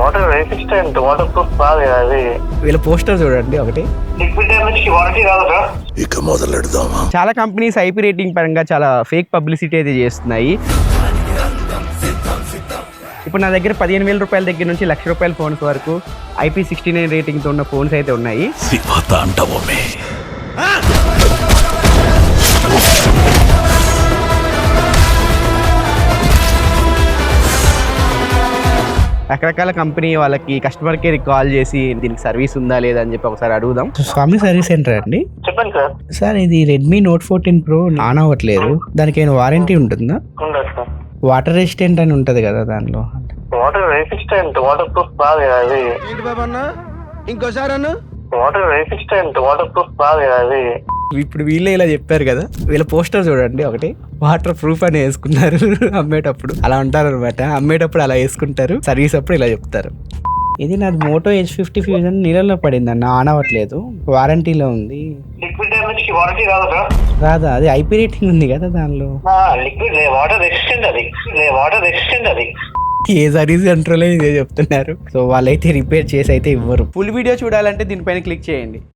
Water resistant water proof కాదు అది. వీళ్ళ పోస్టర్ చూడండి ఒకటి. లిక్విడ్ డ్యామేజ్కి వారంటీ కాదు సార్. ఇక మొదలెడదామా? చాలా కంపెనీస్ ఐపీ రేటింగ్ పరంగా చాలా ఫేక్ పబ్లిసిటీ అయితే చేస్తున్నాయి. ఇప్పుడు నా దగ్గర పదిహేను వేల రూపాయల దగ్గర నుంచి లక్ష రూపాయల ఫోన్స్ వరకు ఐపీ సిక్స్టీ నైన్ రేటింగ్తో ఉన్న ఫోన్స్ అయితే ఉన్నాయి. రకరకాల కంపెనీ వాళ్ళకి కస్టమర్ కేర్ కాల్ చేసి దీనికి సర్వీస్ ఉందా లేదా అని చెప్పి ఒకసారి అడుగుదాం. స్వామి సర్వీస్ సెంటర్ అండి? చెప్పండి సార్. సార్ ఇది Redmi note fourteen pro on అవ్వట్లేదు. దానికి ఏమైనా వారంటీ ఉంటుందా? వాటర్ రెసిస్టెంట్ అని ఉంటుంది కదా దానిలో. వాటర్ రెసిస్టెంట్ వాటర్ ప్రూఫ్ కాదు కదా అది వాటర్ రెసిస్టెంట్ వాటర్ ప్రూఫ్ కదా అది. ఇప్పుడు వీళ్ళే ఇలా చెప్పారు కదా. వీళ్ళ పోస్టర్ చూడండి ఒకటి. వాటర్ ప్రూఫ్ అని వేసుకున్నారు అమ్మేటప్పుడు. అలా ఉంటారు అనమాట అమ్మేటప్పుడు అలా వేసుకుంటారు. సర్వీస్ అప్పుడు ఇలా చెప్తారు. ఇది నాది మోటో హెచ్ ఫిఫ్టీ ఫ్యూజన్ నీళ్ళలో పడింది అన్న ఆన్ అవ్వట్లేదు. వారంటీలో ఉంది. రాదా అది ఐపీ రేటింగ్ ఉంది కదా దానిలో. ఏ సర్వీస్ సెంటర్లో ఇదే చెప్తున్నారు. సో వాళ్ళైతే రిపేర్ చేసి అయితే ఇవ్వరు. ఫుల్ వీడియో చూడాలంటే దీనిపైన క్లిక్ చేయండి.